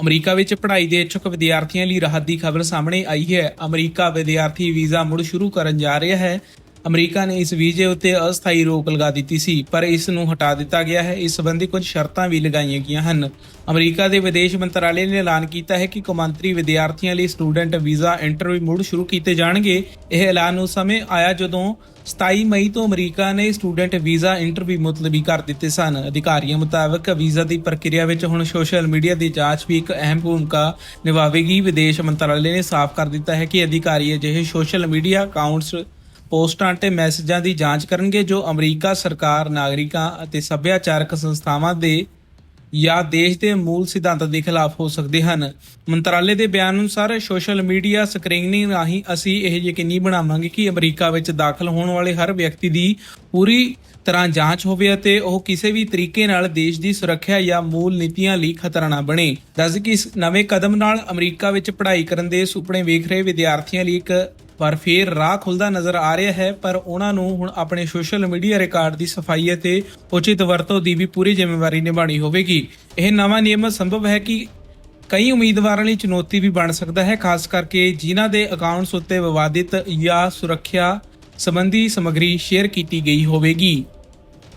America ਵਿੱਚ ਪੜ੍ਹਾਈ ਦੇ ਇੱਛੁਕ ਵਿਦਿਆਰਥੀਆਂ ਲਈ ਰਾਹਤ ਦੀ ਖਬਰ ਸਾਹਮਣੇ ਆਈ ਹੈ। ਅਮਰੀਕਾ ਵਿਦਿਆਰਥੀ ਵੀਜ਼ਾ ਮੁੜ ਸ਼ੁਰੂ ਕਰਨ ਜਾ ਰਿਹਾ ਹੈ। ਅਮਰੀਕਾ ਨੇ ਇਸ ਵੀਜ਼ੇ ਉੱਤੇ ਅਸਥਾਈ ਰੋਕ ਲਗਾ ਦਿੱਤੀ ਸੀ, ਪਰ ਇਸ ਨੂੰ ਹਟਾ ਦਿੱਤਾ ਗਿਆ ਹੈ। ਇਸ ਸੰਬੰਧੀ ਕੁਝ ਸ਼ਰਤਾਂ ਵੀ ਲਗਾਈਆਂ ਗਈਆਂ ਹਨ। ਅਮਰੀਕਾ ਦੇ ਵਿਦੇਸ਼ ਮੰਤਰਾਲੇ ਨੇ ਐਲਾਨ ਕੀਤਾ ਹੈ ਕਿ ਕੌਮਾਂਤਰੀ ਵਿਦਿਆਰਥੀਆਂ ਲਈ ਸਟੂਡੈਂਟ ਵੀਜ਼ਾ ਇੰਟਰਵਿਊ ਮੁੜ ਸ਼ੁਰੂ ਕੀਤੇ ਜਾਣਗੇ। ਇਹ ਐਲਾਨ ਉਸ ਸਮੇਂ ਆਇਆ ਜਦੋਂ 27 ਮਈ ਤੋਂ ਅਮਰੀਕਾ ਨੇ ਸਟੂਡੈਂਟ ਵੀਜ਼ਾ ਇੰਟਰਵਿਊ ਮੁਲਤਵੀ ਕਰ ਦਿੱਤੇ ਸਨ। ਅਧਿਕਾਰੀਆਂ ਮੁਤਾਬਕ ਵੀਜ਼ਾ ਦੀ ਪ੍ਰਕਿਰਿਆ ਵਿੱਚ ਹੁਣ ਸੋਸ਼ਲ ਮੀਡੀਆ ਦੀ ਜਾਂਚ ਵੀ ਇੱਕ ਅਹਿਮ ਭੂਮਿਕਾ ਨਿਭਾਵੇਗੀ। ਵਿਦੇਸ਼ ਮੰਤਰਾਲੇ ਨੇ ਸਾਫ਼ ਕਰ ਦਿੱਤਾ ਹੈ ਕਿ ਅਧਿਕਾਰੀ ਅਜਿਹੇ ਸੋਸ਼ਲ ਮੀਡੀਆ ਅਕਾਊਂਟਸ ਪੋਸਟਾਂ ਅਤੇ ਮੈਸੇਜਾਂ ਦੀ ਜਾਂਚ ਕਰਨਗੇ ਜੋ ਅਮਰੀਕਾ ਸਰਕਾਰ, ਨਾਗਰਿਕਾਂ ਅਤੇ ਸੱਭਿਆਚਾਰਕ ਸੰਸਥਾਵਾਂ ਦੇ ਜਾਂ ਦੇਸ਼ ਦੇ ਮੂਲ ਸਿਧਾਂਤਾਂ ਦੇ ਖਿਲਾਫ ਹੋ ਸਕਦੇ ਹਨ। ਮੰਤਰਾਲੇ ਦੇ ਬਿਆਨ ਅਨੁਸਾਰ ਸੋਸ਼ਲ ਮੀਡੀਆ ਸਕਰੀਨਿੰਗ ਰਾਹੀਂ ਅਸੀਂ ਇਹ ਯਕੀਨੀ ਬਣਾਵਾਂਗੇ ਕਿ ਅਮਰੀਕਾ ਵਿੱਚ ਦਾਖਲ ਹੋਣ ਵਾਲੇ ਹਰ ਵਿਅਕਤੀ ਦੀ ਪੂਰੀ ਤਰ੍ਹਾਂ ਜਾਂਚ ਹੋਵੇ ਅਤੇ ਉਹ ਕਿਸੇ ਵੀ ਤਰੀਕੇ ਨਾਲ ਦੇਸ਼ ਦੀ ਸੁਰੱਖਿਆ ਜਾਂ ਮੂਲ ਨੀਤੀਆਂ ਲਈ ਖਤਰਾ ਨਾ ਬਣੇ। ਦੱਸ ਕਿ ਇਸ ਨਵੇਂ ਕਦਮ ਨਾਲ ਅਮਰੀਕਾ ਵਿੱਚ ਪੜ੍ਹਾਈ ਕਰਨ ਦੇ ਸੁਪਨੇ ਵੇਖ ਰਹੇ ਵਿਦਿਆਰਥੀਆਂ ਲਈ ਇੱਕ ਪਰ ਫੇਰ ਰਾਹ ਖੁੱਲਦਾ ਨਜ਼ਰ ਆ ਰਿਹਾ ਹੈ, ਪਰ ਉਹਨਾਂ ਨੂੰ ਹੁਣ ਆਪਣੇ ਸੋਸ਼ਲ ਮੀਡੀਆ ਰਿਕਾਰਡ ਦੀ ਸਫ਼ਾਈ ਅਤੇ ਉਚਿਤ ਵਰਤੋਂ ਦੀ ਵੀ ਪੂਰੀ ਜ਼ਿੰਮੇਵਾਰੀ ਨਿਭਾਉਣੀ ਹੋਵੇਗੀ। ਇਹ ਨਵਾਂ ਨਿਯਮ ਸੰਭਵ ਹੈ ਕਿ ਕਈ ਉਮੀਦਵਾਰਾਂ ਲਈ ਚੁਣੌਤੀ ਵੀ ਬਣ ਸਕਦਾ ਹੈ, ਖਾਸ ਕਰਕੇ ਜਿਨ੍ਹਾਂ ਦੇ ਅਕਾਊਂਟਸ ਉੱਤੇ ਵਿਵਾਦਿਤ ਜਾਂ ਸੁਰੱਖਿਆ ਸੰਬੰਧੀ ਸਮੱਗਰੀ ਸ਼ੇਅਰ ਕੀਤੀ ਗਈ ਹੋਵੇਗੀ।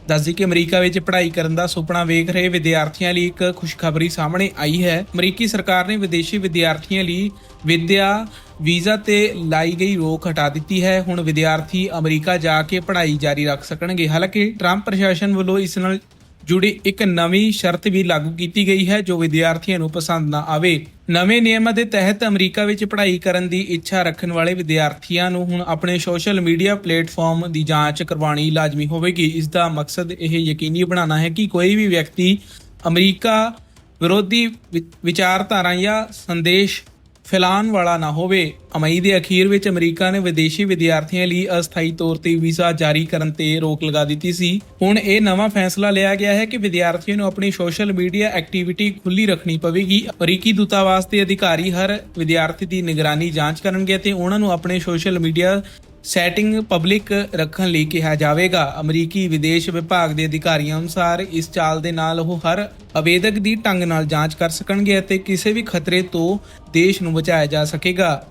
ਦੱਸਦੀ ਕਿ ਅਮਰੀਕਾ ਵਿੱਚ ਪੜ੍ਹਾਈ ਕਰਨ ਦਾ ਸੁਪਨਾ ਵੇਖ ਰਹੇ ਵਿਦਿਆਰਥੀਆਂ ਲਈ ਇੱਕ ਖੁਸ਼ਖਬਰੀ ਸਾਹਮਣੇ ਆਈ ਹੈ। ਅਮਰੀਕੀ ਸਰਕਾਰ ਨੇ ਵਿਦੇਸ਼ੀ ਵਿਦਿਆਰਥੀਆਂ ਲਈ ਵਿਦਿਆ ਵੀਜ਼ਾ ਤੇ ਲਾਈ ਗਈ ਰੋਕ ਹਟਾ ਦਿੱਤੀ ਹੈ। ਹੁਣ ਵਿਦਿਆਰਥੀ ਅਮਰੀਕਾ ਜਾ ਕੇ ਪੜ੍ਹਾਈ ਜਾਰੀ ਰੱਖ ਸਕਣਗੇ। ਹਾਲਾਂਕਿ ਟਰੰਪ ਪ੍ਰਸ਼ਾਸਨ ਵੱਲੋਂ ਇਸ ਨਾਲ ਜੁੜੀ ਇੱਕ ਨਵੀਂ ਸ਼ਰਤ ਵੀ ਲਾਗੂ ਕੀਤੀ ਗਈ ਹੈ, ਜੋ ਵਿਦਿਆਰਥੀਆਂ ਨੂੰ ਪਸੰਦ ਨਾ ਆਵੇ। ਨਵੇਂ ਨਿਯਮਾਂ ਦੇ ਤਹਿਤ ਅਮਰੀਕਾ ਵਿੱਚ ਪੜ੍ਹਾਈ ਕਰਨ ਦੀ ਇੱਛਾ ਰੱਖਣ ਵਾਲੇ ਵਿਦਿਆਰਥੀਆਂ ਨੂੰ ਹੁਣ ਆਪਣੇ ਸੋਸ਼ਲ ਮੀਡੀਆ ਪਲੇਟਫਾਰਮ ਦੀ ਜਾਂਚ ਕਰਵਾਉਣੀ ਲਾਜ਼ਮੀ ਹੋਵੇਗੀ। ਇਸ ਦਾ ਮਕਸਦ ਇਹ ਯਕੀਨੀ ਬਣਾਉਣਾ ਹੈ ਕਿ ਕੋਈ ਵੀ ਵਿਅਕਤੀ ਅਮਰੀਕਾ ਵਿਰੋਧੀ ਵਿਚਾਰਧਾਰਾ ਜਾਂ ਸੰਦੇਸ਼ ਫੈਲਾਉਣ ਵਾਲਾ ਨਾ ਹੋਵੇ। ਮਈ ਦੇ ਅਖੀਰ ਵਿੱਚ ਅਮਰੀਕਾ ਨੇ ਵਿਦੇਸ਼ੀ ਵਿਦਿਆਰਥੀਆਂ ਲਈ ਅਸਥਾਈ ਤੌਰ ਤੇ ਵੀਜ਼ਾ ਜਾਰੀ ਕਰਨ ਤੇ ਰੋਕ ਲਗਾ ਦਿੱਤੀ ਸੀ। ਹੁਣ ਇਹ ਨਵਾਂ ਫੈਸਲਾ ਲਿਆ ਗਿਆ ਹੈ ਕਿ ਵਿਦਿਆਰਥੀਆਂ ਨੂੰ ਆਪਣੀ ਸੋਸ਼ਲ ਮੀਡੀਆ ਐਕਟੀਵਿਟੀ ਖੁੱਲੀ ਰੱਖਣੀ ਪਵੇਗੀ। ਅਮਰੀਕੀ ਦੂਤਾਵਾਸ ਦੇ ਅਧਿਕਾਰੀ ਹਰ ਵਿਦਿਆਰਥੀ ਦੀ ਨਿਗਰਾਨੀ ਜਾਂਚ ਕਰਨਗੇ ਤੇ ਉਹਨਾਂ ਨੂੰ ਆਪਣੇ ਸੋਸ਼ਲ ਮੀਡੀਆ ਸੈਟਿੰਗ ਪਬਲਿਕ ਰੱਖਣ ਲਈ ਕਿਹਾ ਜਾਵੇਗਾ। ਅਮਰੀਕੀ ਵਿਦੇਸ਼ ਵਿਭਾਗ ਦੇ ਅਧਿਕਾਰੀਆਂ ਅਨੁਸਾਰ ਇਸ ਚਾਲ ਦੇ ਨਾਲ ਉਹ ਹਰ ਆਵੇਦਕ ਦੀ ਢੰਗ ਨਾਲ ਜਾਂਚ ਕਰ ਸਕਣਗੇ ਅਤੇ ਕਿਸੇ ਵੀ ਖਤਰੇ ਤੋਂ ਦੇਸ਼ ਨੂੰ ਬਚਾਇਆ ਜਾ ਸਕੇਗਾ।